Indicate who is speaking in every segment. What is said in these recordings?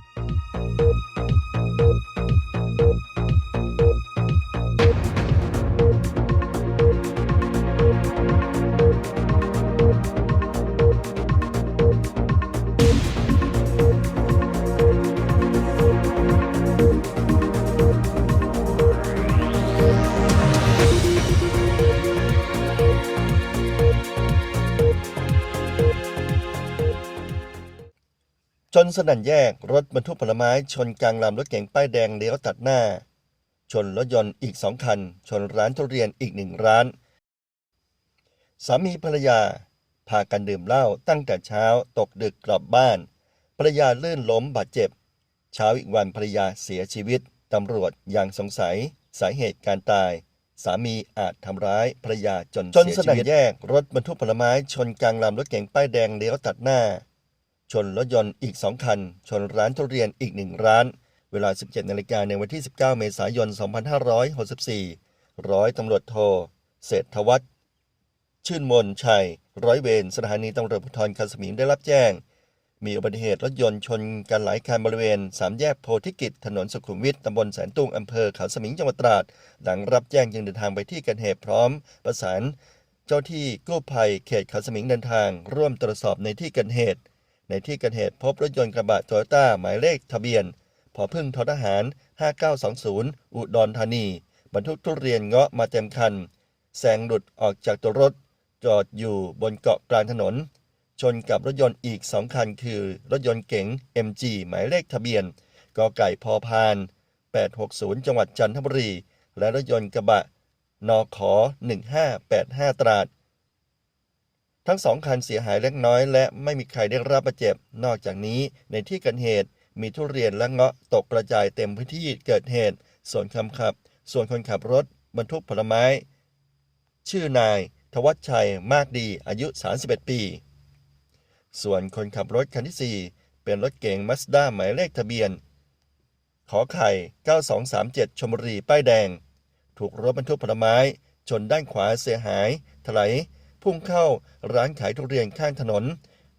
Speaker 1: ช นสนั่นแยกรถบรรทุกผลไม้ชนกลางลำรถเก๋งป้ายแดงเลี้ยวตัดหน้า ชนรถยนต์อีกสองคัน ชนร้านทุเรียนอีกหนึ่งร้าน สามีภรรยา พากันดื่มเหล้าตั้งแต่เช้าตกดึกกลับบ้าน ภรรยาลื่นล้มบาดเจ็บ เช้าอีกวันภรรยาเสียชีวิต ตำรวจยังสงสัย สาเหตุการตายสามีอาจทำร้ายภรรยาจนชนสนั่นแยกรถบรรทุกผลไม้ชนกลางลำรถเก๋งป้ายแดงเลี้ยวตัดหน้า ชนรถยนต์อีก 2 คัน ชนร้านทุเรียนอีกหนึ่งร้าน เวลา 17 นาฬิกาในวันที่ 19 เมษายน 2564 ร้อยตำรวจโทเศรษฐวัฒน์ชื่นมนชัย ร้อยเวรสถานีตำรวจภูธรคันสมิงได้รับแจ้ง มีอุบัติเหตุรถยนต์ชนกันหลายคันบริเวณสามแยกโพธิกิจ ถนนสุขุมวิทตำบลแสนตุงอำเภอเขาสมิงจังหวัดตราด หลังรับแจ้งจึงเดินทางไปที่เกิดเหตุพร้อม ประสาน เจ้าที่กู้ภัยเขตเขาสมิงเดินทาง ร่วมตรวจสอบในที่เกิดเหตุ ในที่เกิดเหตุพบรถยนต์กระบะโตโยต้าหมายเลขทะเบียนพอพึ่งททหาร 5920 อุดรธานี บรรทุกทุเรียนเงาะมาเต็มคันแซงหลุดออกจากตัวรถ จอดอยู่บนเกาะกลางถนน ชนกับรถยนต์อีก2คันคือรถยนต์เก๋ง MG หมายเลขทะเบียนกอไก่พอพาน 860 จังหวัดจันทบุรี และรถยนต์กระบะนขอ1585 ตราด ทั้งสองคันเสียหายเล็กน้อยและไม่มีใครได้รับบาดเจ็บ นอกจากนี้ในที่เกิดเหตุ มีทุเรียนและเงาะตกกระจายเต็มพื้นที่เกิดเหตุ ส่วนคำขับ ส่วนคนขับรถ บรรทุกผลไม้ ชื่อนาย ทวัชชัยมากดีอายุ 31 ปี ส่วนคนขับรถคันที่ 4 เป็นรถเก๋งมัสด้าหมายเลขทะเบียน ขอไข่ 9237 ชมบุรี ป้ายแดง ถูกรถบรรทุกผลไม้ ชนด้านขวาเสียหายถลาย พุ่งเข้าร้านขายทุเรียนข้างถนน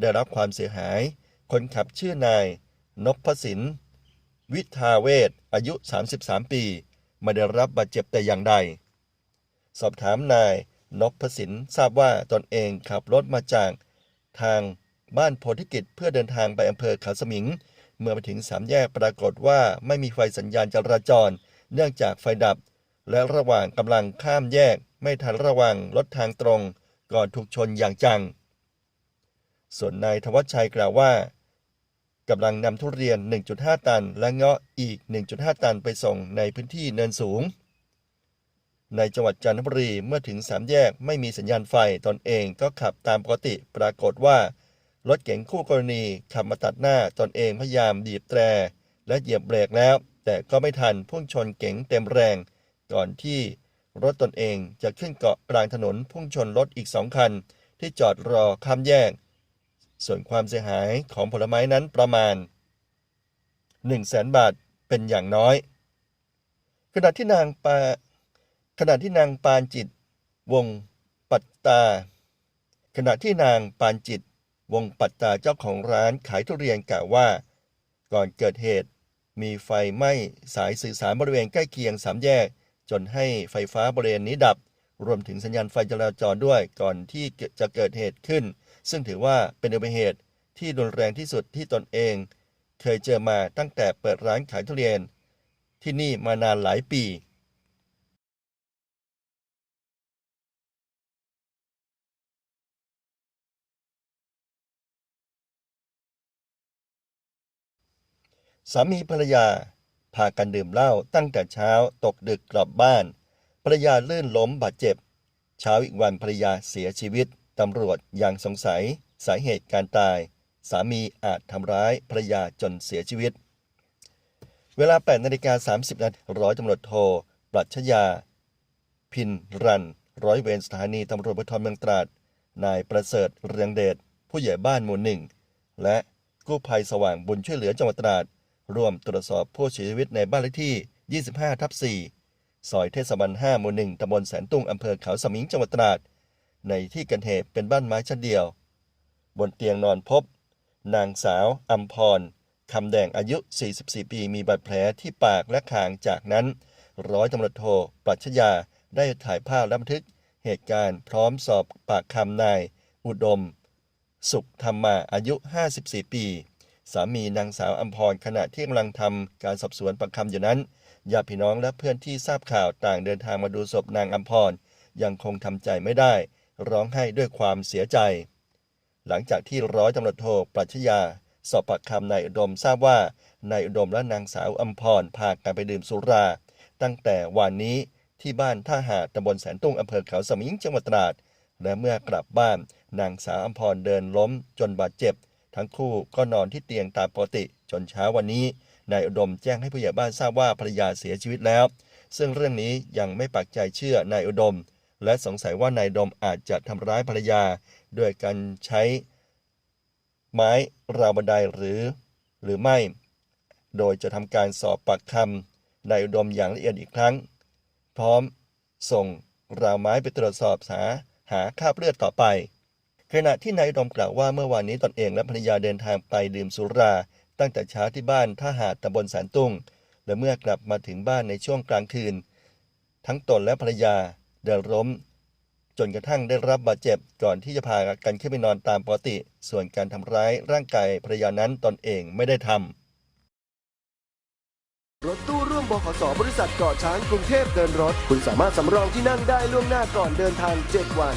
Speaker 1: ได้รับความเสียหาย คนขับชื่อนายนพสินวิทาเวศอายุ 33 ปี ไม่ได้รับบาดเจ็บแต่อย่างใด สอบถามนายนพสินทราบว่าตนเองขับรถมาจากทางบ้านโพธิกิจเพื่อเดินทางไปอำเภอเขาสมิง เมื่อมาถึงสามแยกปรากฏว่าไม่มีไฟสัญญาณจราจร เนื่องจากไฟดับ และระหว่างกำลังข้ามแยกไม่ทันระวังรถทางตรง ก่อนถูกชนอย่างจัง ส่วนนายธวัชชัยกล่าวว่ากำลังนำทุเรียน 1.5 ตัน และเงาะอีก 1.5 ตันไปส่งในพื้นที่เนินสูง ในจังหวัดจันทบุรีเมื่อถึงสามแยกไม่มีสัญญาณไฟตนเองก็ขับตามปกติปรากฏว่า รถเก๋งคู่กรณีขับมาตัดหน้าตนเองพยายามบีบแตร และเหยียบเบรกแล้ว แต่ก็ไม่ทันพุ่งชนเก๋งเต็มแรง ก่อนที่ รถตนเองจะขึ้นเกาะกลางถนนพุ่งชนรถอีกสองคัน ที่จอดรอข้ามแยก ส่วนความเสียหายของผลไม้นั้นประมาณ 1 0 0 0 0แสนบาทเป็นอย่างน้อย ขณะที่นางปาขณะที่นางปานจิต วงปัตตา ขณะที่นางปานจิต วงปัตตาเจ้าของร้านขายทุเรียนกล่าวว่า ก่อนเกิดเหตุมีไฟไหม้สายสื่อสารบริเวณใกล้เคียงสามแยก จนให้ไฟฟ้าบริเวณนี้ดับ รวมถึงสัญญาณไฟจราจรด้วยก่อนที่จะเกิดเหตุขึ้น ซึ่งถือว่าเป็นอุบัติเหตุที่รุนแรงที่สุดที่ตนเอง เคยเจอมาตั้งแต่เปิดร้านขายทุเรียน ที่นี่มานานหลายปีสามีภรรยา พากันดื่มเหล้าตั้งแต่เช้าตกดึกกลับบ้านภรรยาลื่นล้มบาดเจ็บ เช้าอีกวันภรรยาเสียชีวิต ตำรวจยังสงสัย สาเหตุการตาย สามีอาจทำร้ายภรรยาจนเสียชีวิต เวลา8นาฬิกา30นาทีร้อยตำรวจโทปรัชญา พินรัน ร้อยเวรสถานีตำรวจภูธรเมืองตราด นายประเสริฐเรืองเดชผู้ใหญ่บ้านหมู่หนึ่ง และกู้ภัยสว่างบุญช่วยเหลือจังหวัดตราด ร่วมตรวจสอบผู้เสียชีวิตในบ้านเลขที่ 25 ทับ 4 ซอยเทศบาล 5 หมู่ 1ตำบลแสนตุงอำเภอเขาสมิง จังหวัดตราด ในที่เกิดเหตุเป็นบ้านไม้ชั้นเดียว บนเตียงนอนพบ นางสาวอัมพรคำแดงอายุ 44 ปี มีบาดแผลที่ปากและคาง จากนั้น ร้อยตำรวจโทปรัชญา ได้ถ่ายภาพและบันทึกเหตุการณ์พร้อมสอบปากคำนาย อุดม สุขธรรมาอายุ 54 ปี สามีนางสาวอัมพรขณะที่กำลังทำการสอบสวนปากคำอยู่นั้นญาติพี่น้องและเพื่อนที่ทราบข่าวต่างเดินทางมาดูศพนางอัมพรยังคงทำใจไม่ได้ ร้องไห้ด้วยความเสียใจ หลังจากที่ร้อยตำรวจโทปรัชญาสอบปากคำนายอุดมทราบว่านายอุดมและนางสาวอัมพรพากันไปดื่มสุรา ตั้งแต่วันนี้ที่บ้านท่าหาดตำบลแสนตุ้งอำเภอเขาสมิงจังหวัดตราด และเมื่อกลับบ้านนางสาวอัมพรเดินล้มจนบาดเจ็บ ทั้งคู่ก็นอนที่เตียงตามปกติ จนเช้าวันนี้นายอุดมแจ้งให้ผู้ใหญ่บ้านทราบว่าภรรยาเสียชีวิตแล้ว ซึ่งเรื่องนี้ยังไม่ปักใจเชื่อนายอุดม และสงสัยว่านายอุดมอาจจะทำร้ายภรรยา ด้วยการใช้ ไม้ราวบันไดหรือ หรือไม่ โดยจะทำการสอบปากคำนายอุดมอย่างละเอียดอีกครั้ง พร้อมส่งราวไม้ไปตรวจสอบหาหาคราบเลือดต่อไป ขณะที่นายอุดมกล่าวว่าเมื่อวานนี้ตนเองและภรรยาเดินทางไปดื่มสุรา ตั้งแต่เช้าที่บ้านท่าหาดตำบลแสนตุ้ง และเมื่อกลับมาถึงบ้านในช่วงกลางคืน ทั้งตนและภรรยาเดินล้ม จนกระทั่งได้รับบาดเจ็บก่อนที่จะพากันขึ้นไปนอนตามปกติ ส่วนการทำร้ายร่างกายภรรยานั้นตนเองไม่ได้ทำ
Speaker 2: รถตู้ร่วมบขสบริษัทเกาะช้างกรุงเทพเดินรถ คุณสามารถสำรองที่นั่งได้ล่วงหน้าก่อนเดินทาง 7 วัน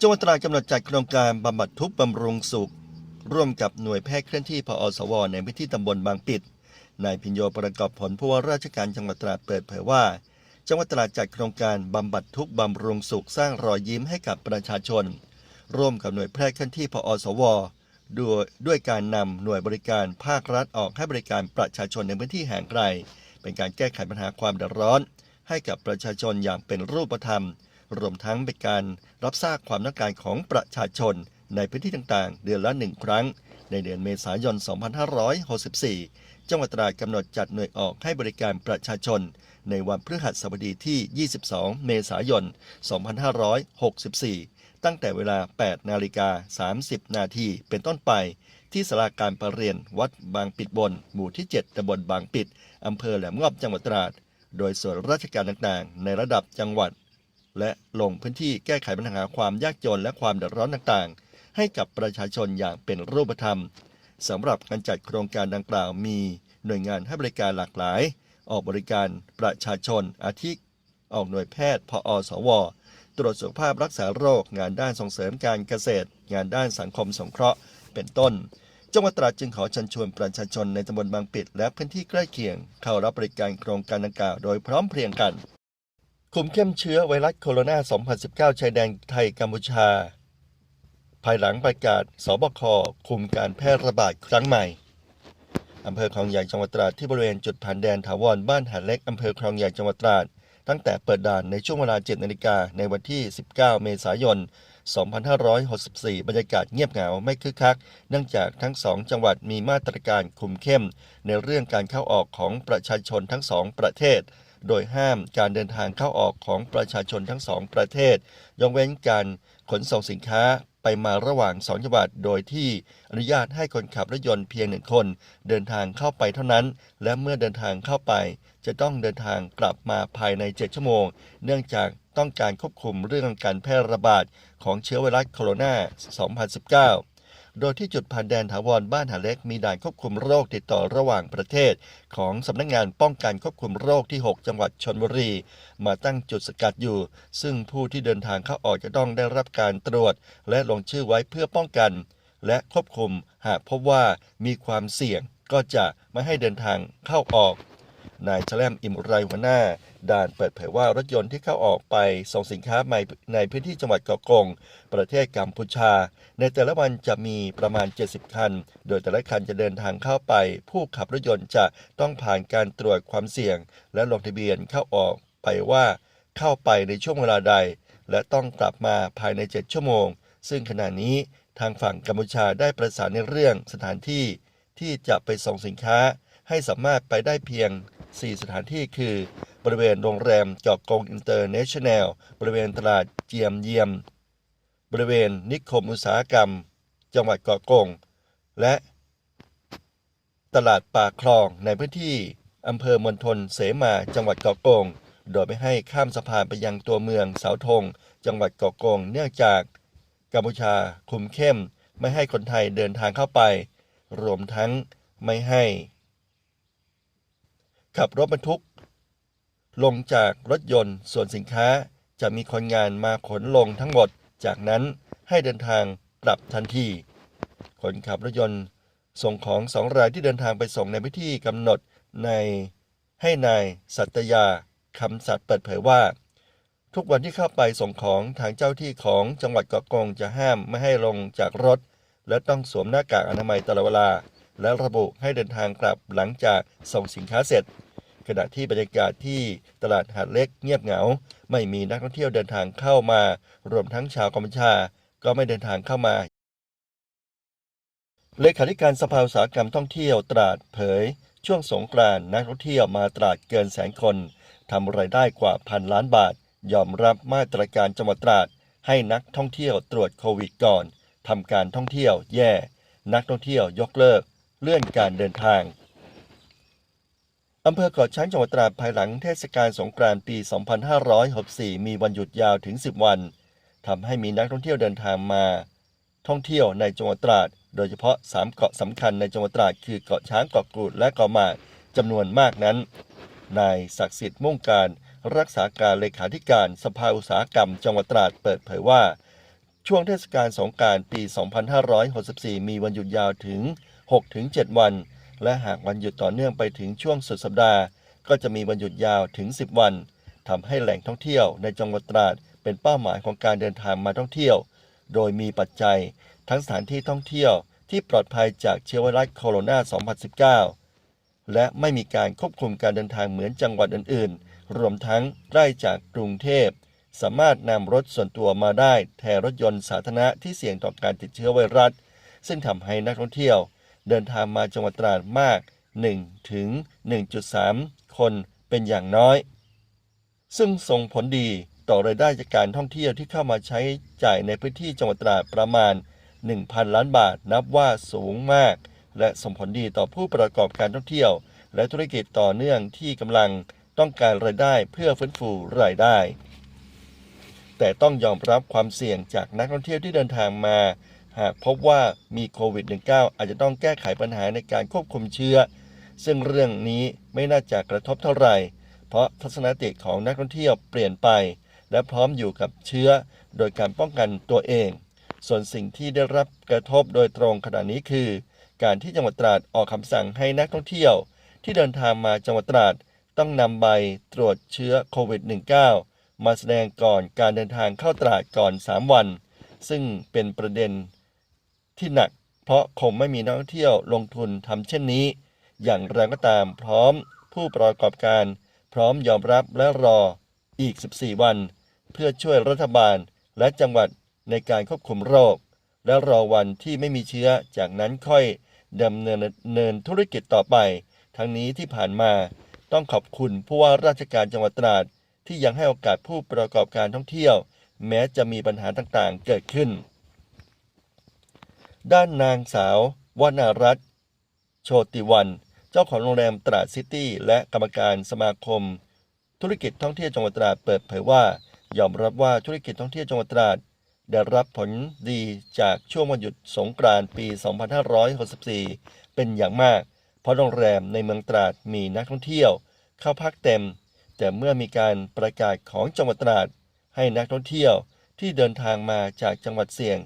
Speaker 1: จังหวัดตราดกำหนดจัดโครงการบำบัดทุกข์บำรุงสุข ร่วมกับหน่วยแพทย์เคลื่อนที่พอสว ในพื้นที่ตำบลบางปิดนายพิญโยประกอบผลผู้ว่าราชการจังหวัดตราดเปิดเผยว่า จังหวัดตราดจัดโครงการบำบัดทุกข์บำรุงสุขสร้างรอยยิ้มให้กับประชาชน ร่วมกับหน่วยแพทย์เคลื่อนที่พอสวด้วยด้วยการนำหน่วยบริการภาครัฐออกให้บริการประชาชนในพื้นที่ห่างไกล เป็นการแก้ไขปัญหาความเดือดร้อน ให้กับประชาชนอย่างเป็นรูปธรรม รวมทั้งเป็นการรับทราบความต้องการของประชาชนในพื้นที่ต่างๆ เดือนละหนึ่งครั้ง ในเดือนเมษายน 2564 จังหวัดตราดกำหนดจัดหน่วยออกให้บริการประชาชน ในวันพฤหัสบดีที่ 22 เมษายน 2564 ตั้งแต่เวลา 8 นาฬิกา 30 นาทีเป็นต้นไป ที่สาราการประเรียนวัดบางปิดบน หมู่ที่ 7ตำบลบางปิดอำเภอแหลมงอบจังหวัดตราด โดยส่วนราชการต่างๆ ในระดับจังหวัด และลงพื้นที่แก้ไขปัญหาความยากจนและความเดือดร้อนต่างๆ ให้กับประชาชนอย่างเป็นรูปธรรมสำหรับการจัดโครงการดังกล่าวมีหน่วยงานให้บริการหลากหลาย ออกบริการประชาชนอาทิออกหน่วยแพทย์พอสว ตรวจสุขภาพรักษาโรค งานด้านส่งเสริมการเกษตร งานด้านสังคมสงเคราะห์ เป็นต้น จังหวัดตราดจึงขอเชิญชวนประชาชนในตำบลบางปิด และพื้นที่ใกล้เคียง เข้ารับบริการโครงการดังกล่าวโดยพร้อมเพรียงกัน คุมเข้มเชื้อไวรัสโคโรนา 2019 ชายแดนไทยกัมพูชา ภายหลังประกาศสบคคุมการแพร่ระบาดครั้งใหม่อำเภอคลองใหญ่จังหวัดตราดที่บริเวณจุดผ่านแดนถาวรบ้านหาดเล็กอำเภอคลองใหญ่จังหวัดตราดตั้งแต่เปิดด่านในช่วงเวลา 7 นาฬิกาในวันที่ 19 เมษายน 2564 บรรยากาศเงียบเหงาไม่คึกคัก เนื่องจากทั้งสองจังหวัดมีมาตรการคุมเข้ม ในเรื่องการเข้าออกของประชาชนทั้งสองประเทศ โดยห้ามการเดินทางเข้าออกของประชาชนทั้งสองประเทศ ยกเว้นการขนส่งสินค้าไปมาระหว่างสองจังหวัด โดยที่อนุญาตให้คนขับรถยนต์เพียงหนึ่งคน เดินทางเข้าไปเท่านั้น และเมื่อเดินทางเข้าไป จะต้องเดินทางกลับมาภายใน 7 ชั่วโมง เนื่องจากต้องการควบคุมเรื่องการแพร่ระบาดของเชื้อไวรัสโคโรนา 2019 โดยที่จุดผ่านแดนถาวรบ้านหาเล็กมีด่านควบคุมโรคติดต่อระหว่างประเทศ ของสำนักงงานป้องกันควบคุมโรคที่ 6 จังหวัดชนบุรี มาตั้งจุดสกัดอยู่ ซึ่งผู้ที่เดินทางเข้าออกจะต้องได้รับการตรวจ และลงชื่อไว้เพื่อป้องกัน และควบคุมหากพบว่ามีความเสี่ยงก็จะไม่ให้เดินทางเข้าออก นายแชลมอิมไรหัวหน้า ด่านเปิดเผยว่ารถยนต์ที่เข้าออกไปส่งสินค้าในในพื้นที่จังหวัดเกาะกง ประเทศกัมพูชา ในแต่ละวันจะมีประมาณ 70 คัน โดยแต่ละคันจะเดินทางเข้าไป ผู้ขับรถยนต์จะต้องผ่านการตรวจความเสี่ยง และลงทะเบียนเข้าออกไปว่าเข้าไปในช่วงเวลาใด และต้องกลับมาภายใน 7 ชั่วโมง ซึ่งขณะนี้ทางฝั่งกัมพูชาได้ประสานในเรื่องสถานที่ที่จะไปส่งสินค้าให้สามารถไปได้เพียง 4 สถานที่คือบริเวณโรงแรมเกาะกงอินเตอร์เนชั่นแนล บริเวณตลาดเจียมเยียม บริเวณนิคมอุตสาหกรรม จังหวัดเกาะกง และตลาดป่าคลองในพื้นที่อำเภอมณฑลเสมาจังหวัดเกาะกง โดยไม่ให้ข้ามสะพานไปยังตัวเมืองเสาธง จังหวัดเกาะกง เนื่องจากกัมพูชาคุมเข้ม ไม่ให้คนไทยเดินทางเข้าไป รวมทั้งไม่ให้ ขับรถบรรทุก ลงจากรถยนต์ส่วนสินค้าจะมีคนงานมาขนลงทั้งหมด จากนั้นให้เดินทางกลับทันทีคนขับรถยนต์ส่งของสองรายที่เดินทางไปส่งในพื้นที่กำหนดในให้นายสัตยาคำสัตย์เปิดเผยว่า ทุกวันที่เข้าไปส่งของทางเจ้าที่ของจังหวัดเกาะกงจะห้ามไม่ให้ลงจากรถ และต้องสวมหน้ากากอนามัยตลอดเวลา และระบุให้เดินทางกลับหลังจากส่งสินค้าเสร็จ ขณะที่บรรยากาศที่ตลาดหาดเล็กเงียบเหงา ไม่มีนักท่องเที่ยวเดินทางเข้ามา รวมทั้งชาวกัมพูชา ก็ไม่เดินทางเข้ามา เลขาธิการสภาอุตสาหกรรมท่องเที่ยวตราดเผย ช่วงสงกรานต์นักท่องเที่ยวมาตราดเกินแสนคนทำรายได้กว่าพันล้านบาท ยอมรับมาตรการจังหวัดตราดให้นักท่องเที่ยวตรวจโควิดก่อนทำการท่องเที่ยวแย่ นักท่องเที่ยวยกเลิก เลื่อนการเดินทาง อำเภอเกาะช้างจังหวัดตราดภายหลังเทศกาลสงกรานต์ปี 2564 มีวันหยุดยาวถึง 10 วันทำให้มีนักท่องเที่ยวเดินทางมา ท่องเที่ยวในจังหวัดตราด โดยเฉพาะ 3 เกาะสำคัญในจังหวัดตราดคือเกาะช้างเกาะกูดและเกาะหมากจำนวนมากนั้น นายศักดิ์สิทธิ์มุ่งการ รักษาการเลขาธิการสภาอุตสาหกรรม จังหวัดตราดเปิดเผยว่า ช่วงเทศกาลสงการปี 2564 มีวันหยุดยาวถึง 6-7 วัน และหากวันหยุดต่อเนื่องไปถึงช่วงสุดสัปดาห์ ก็จะมีวันหยุดยาวถึง 10 วันทำให้แหล่งท่องเที่ยวในจังหวัดตราดเป็นเป้าหมายของการเดินทางมาท่องเที่ยว โดยมีปัจจัย ทั้งสถานที่ท่องเที่ยวที่ปลอดภัยจากเชื้อไวรัสโคโรนา 2019 และไม่มีการควบคุมการเดินทางเหมือนจังหวัดอื่น ๆ รวมทั้งใกล้จากกรุงเทพ สามารถนำรถส่วนตัวมาได้แทนรถยนต์สาธารณะที่เสี่ยงต่อการติดเชื้อไวรัส ซึ่งทำให้นักท่องเที่ยว เดินทางมาจังหวัดตราดมาก1ถึง1.3 คนเป็นอย่างน้อย ซึ่งส่งผลดีต่อรายได้จากการท่องเที่ยวที่เข้ามาใช้จ่ายในพื้นที่จังหวัดตราดประมาณ 1,000 ล้านบาทนับว่าสูงมาก และส่งผลดีต่อผู้ประกอบการท่องเที่ยว และธุรกิจต่อเนื่องที่กำลังต้องการรายได้เพื่อฟื้นฟูรายได้ แต่ต้องยอมรับความเสี่ยงจากนักท่องเที่ยวที่เดินทางมา หากพบว่ามีโควิด -19 อาจจะต้องแก้ไขปัญหาในการควบคุมเชื้อ ซึ่งเรื่องนี้ไม่น่าจะกระทบเท่าไหร่ เพราะทัศนคติของนักท่องเที่ยวเปลี่ยนไป และพร้อมอยู่กับเชื้อ โดยการป้องกันตัวเอง ส่วนสิ่งที่ได้รับกระทบโดยตรงขณะนี้คือ การที่จังหวัดตราดออกคำสั่งให้นักท่องเที่ยว ที่เดินทางมาจังหวัดตราดต้องนำใบตรวจเชื้อโควิด -19 มาแสดงก่อนการเดินทางเข้าตราดก่อน 3 วัน ซึ่งเป็นประเด็น ที่หนัก เพราะคงไม่มีนักท่องเที่ยวลงทุนทำเช่นนี้ อย่างไรก็ตามพร้อมผู้ประกอบการ พร้อมยอมรับและรออีก 14 วัน เพื่อช่วยรัฐบาลและจังหวัดในการควบคุมโรค และรอวันที่ไม่มีเชื้อจากนั้นค่อยดำเนินเนินธุรกิจต่อไป ทั้งนี้ที่ผ่านมาต้องขอบคุณผู้ว่าราชการจังหวัดตราดที่ยังให้โอกาสผู้ประกอบการท่องเที่ยว แม้จะมีปัญหาต่างๆ เกิดขึ้น ด้านนางสาววนารัตน์โชติวัน เจ้าของโรงแรมตราดซิตี้ และกรรมการสมาคม ธุรกิจท่องเที่ยวจังหวัดตราดเปิดเผยว่ายอมรับว่าธุรกิจท่องเที่ยวจังหวัดตราดได้รับผลดีจากช่วงวันหยุดสงกรานต์ปี 2564 เป็นอย่างมาก เพราะโรงแรมในเมืองตราดมีนักท่องเที่ยว เข้าพักเต็ม แต่เมื่อมีการประกาศของจังหวัดตราด ให้นักท่องเที่ยวที่เดินทางมาจากจังหวัดเสี่ยง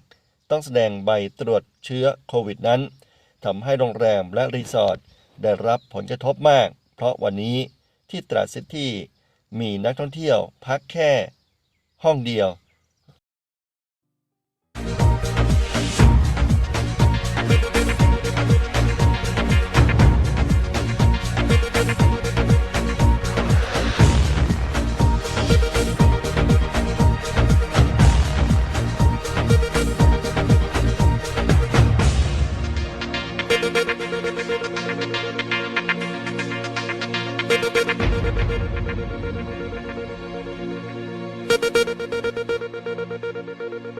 Speaker 1: ต้องแสดงใบตรวจเชื้อโควิดนั้นทำให้โรงแรมและรีสอร์ทได้รับผลกระทบมาก เพราะวันนี้ที่ตราดซิตี้มีนักท่องเที่ยวพักแค่ ห้องเดียว